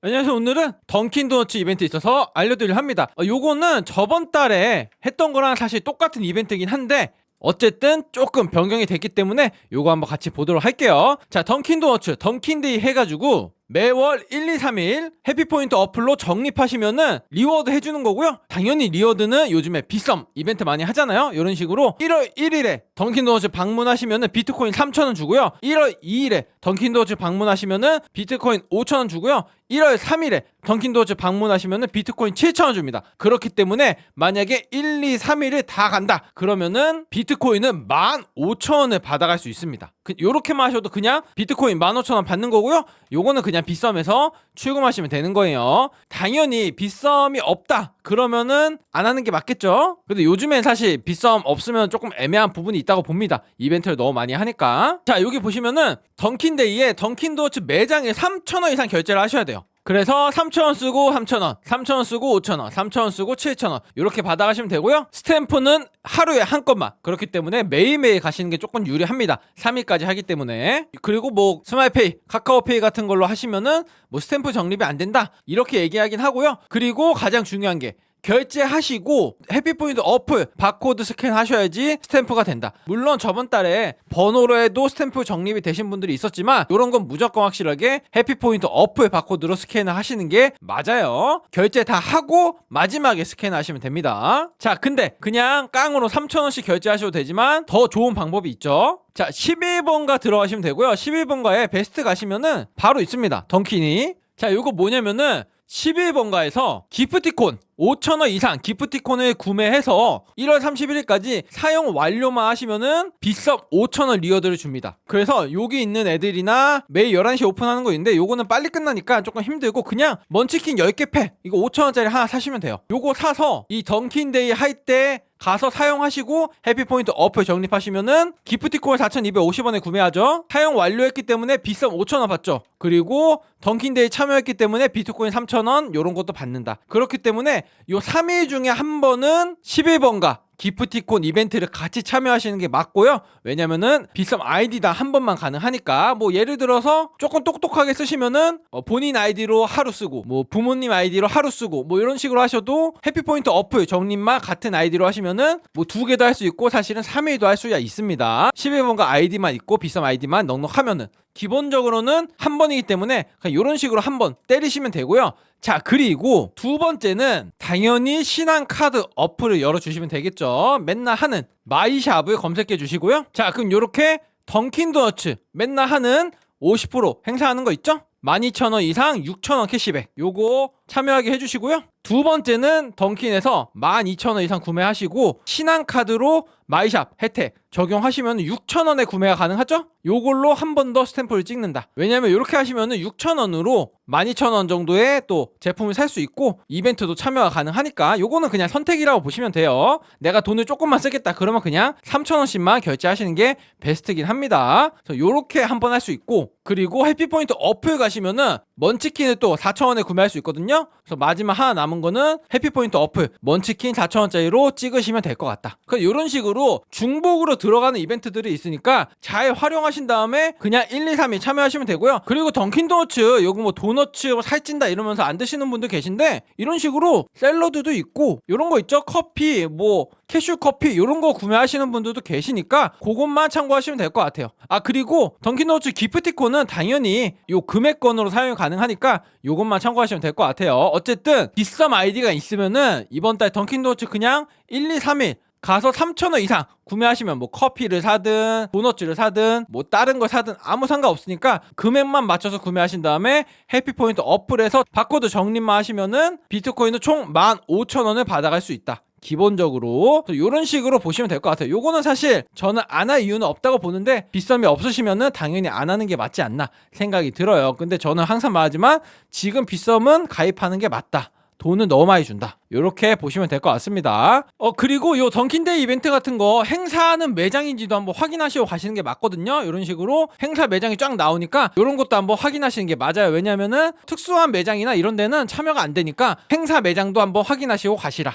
안녕하세요. 오늘은 던킨 도너츠 이벤트 있어서 알려드리려 합니다. 어, 요거는 저번 달에 했던 거랑 사실 똑같은 이벤트이긴 한데 어쨌든 조금 변경이 됐기 때문에 요거 한번 같이 보도록 할게요. 자, 던킨 도너츠 던킨데이 해가지고 매월 1, 2, 3일 해피포인트 어플로 적립하시면은 리워드 해주는 거고요. 당연히 리워드는 요즘에 비썸 이벤트 많이 하잖아요. 이런 식으로 1월 1일에 던킨도너츠 방문하시면은 비트코인 3,000원 주고요. 1월 2일에 던킨도너츠 방문하시면은 비트코인 5,000원 주고요. 1월 3일에 던킨도너츠 방문하시면은 비트코인 7,000원 줍니다. 그렇기 때문에 만약에 1, 2, 3일을 다 간다. 그러면은 비트코인은 15,000원을 받아갈 수 있습니다. 그, 요렇게만 하셔도 그냥 비트코인 15,000원 받는 거고요. 요거는 그냥 비썸에서 출금하시면 되는 거예요. 당연히 비썸이 없다. 그러면은 안 하는 게 맞겠죠? 근데 요즘엔 사실 비썸 없으면 조금 애매한 부분이 있다고 봅니다. 이벤트를 너무 많이 하니까. 자, 여기 보시면은 던킨데이에 던킨도어츠 매장에 3,000원 이상 결제를 하셔야 돼요. 그래서 3,000원 쓰고 3,000원, 3,000원 쓰고 5,000원, 3,000원 쓰고 7,000원 이렇게 받아가시면 되고요. 스탬프는 하루에 한 건만 그렇기 때문에 매일매일 가시는 게 조금 유리합니다. 3일까지 하기 때문에 그리고 뭐 스마일페이, 카카오페이 같은 걸로 하시면은 뭐 스탬프 적립이 안 된다 이렇게 얘기하긴 하고요. 그리고 가장 중요한 게 결제하시고 해피포인트 어플 바코드 스캔 하셔야지 스탬프가 된다. 물론 저번 달에 번호로 해도 스탬프 적립이 되신 분들이 있었지만 이런 건 무조건 확실하게 해피포인트 어플 바코드로 스캔을 하시는 게 맞아요. 결제 다 하고 마지막에 스캔 하시면 됩니다. 자, 근데 그냥 깡으로 3,000원씩 결제하셔도 되지만 더 좋은 방법이 있죠. 자, 11번가 들어가시면 되고요. 11번가에 베스트 가시면은 바로 있습니다. 던킨이. 자, 이거 뭐냐면은 11번가에서 기프티콘 5,000원 이상 기프티콘을 구매해서 1월 31일까지 사용 완료만 하시면은 비썸 5,000원 리워드를 줍니다. 그래서 여기 있는 애들이나 매일 11시 오픈하는 거 있는데 요거는 빨리 끝나니까 조금 힘들고 그냥 먼치킨 10개 팩 이거 5,000원짜리 하나 사시면 돼요. 요거 사서 이 던킨데이 할 때 가서 사용하시고 해피포인트 어플 적립하시면은 기프티콘 4,250원에 구매하죠. 사용 완료했기 때문에 비썸 5,000원 받죠. 그리고 던킨데이 참여했기 때문에 비트코인 3,000원 요런 것도 받는다. 그렇기 때문에 요 3일 중에 한 번은 11번가 기프티콘 이벤트를 같이 참여하시는 게 맞고요. 왜냐면은 비썸 아이디당 한 번만 가능하니까 뭐 예를 들어서 조금 똑똑하게 쓰시면은 어 본인 아이디로 하루 쓰고 뭐 부모님 아이디로 하루 쓰고 뭐 이런 식으로 하셔도 해피포인트 어플 적립만 같은 아이디로 하시면은 뭐 두 개도 할 수 있고 사실은 3일도 할 수가 있습니다. 11번가 아이디만 있고 비썸 아이디만 넉넉하면은 기본적으로는 한 번이기 때문에 그냥 이런 식으로 한 번 때리시면 되고요. 자, 그리고 두 번째는 당연히 신한 카드 어플을 열어주시면 되겠죠. 맨날 하는 마이샵을 검색해 주시고요. 자, 그럼 이렇게 던킨도너츠 맨날 하는 50% 행사하는 거 있죠? 12,000원 이상 6,000원 캐시백 요거 참여하게 해주시고요. 두 번째는 던킨에서 12,000원 이상 구매하시고 신한카드로 마이샵 혜택 적용하시면 6,000원에 구매가 가능하죠? 요걸로 한 번 더 스탬프를 찍는다. 왜냐면 이렇게 하시면 6,000원으로 12,000원 정도의 또 제품을 살 수 있고 이벤트도 참여가 가능하니까 요거는 그냥 선택이라고 보시면 돼요. 내가 돈을 조금만 쓰겠다 그러면 그냥 3,000원씩만 결제하시는 게 베스트긴 합니다. 그래서 요렇게 한 번 할 수 있고 그리고 해피포인트 어플 가시면은 먼치킨을 또 4,000원에 구매할 수 있거든요. 그래서 마지막 하나 남은 거는 해피포인트 어플 먼치킨 4,000원짜리로 찍으시면 될 것 같다. 그러니까 이런 식으로 중복으로 들어가는 이벤트들이 있으니까 잘 활용하신 다음에 그냥 1, 2, 3일 참여하시면 되고요. 그리고 던킨도너츠 요거 뭐 도너츠 뭐 살찐다 이러면서 안 드시는 분들 계신데 이런 식으로 샐러드도 있고 이런 거 있죠. 커피 뭐 캐슈 커피 이런 거 구매하시는 분들도 계시니까 그것만 참고하시면 될 것 같아요. 아 그리고 던킨도너츠 기프티콘은 당연히 요 금액권으로 사용이 가능하니까 요것만 참고하시면 될 것 같아요. 어쨌든 비썸 아이디가 있으면은 이번 달 던킨도너츠 그냥 1, 2, 3일 가서 3,000원 이상 구매하시면 뭐 커피를 사든 도넛을 사든 뭐 다른 걸 사든 아무 상관없으니까 금액만 맞춰서 구매하신 다음에 해피포인트 어플에서 바코드 적립만 하시면은 비트코인은 총 15,000원을 받아갈 수 있다. 기본적으로 이런 식으로 보시면 될 것 같아요. 요거는 사실 저는 안 할 이유는 없다고 보는데 비썸이 없으시면은 당연히 안 하는 게 맞지 않나 생각이 들어요. 근데 저는 항상 말하지만 지금 비썸은 가입하는 게 맞다. 돈은 너무 많이 준다. 이렇게 보시면 될 것 같습니다. 어 그리고 요 던킨데이 이벤트 같은 거 행사하는 매장인지도 한번 확인하시고 가시는 게 맞거든요. 이런 식으로 행사 매장이 쫙 나오니까 이런 것도 한번 확인하시는 게 맞아요. 왜냐면은 특수한 매장이나 이런 데는 참여가 안 되니까 행사 매장도 한번 확인하시고 가시라.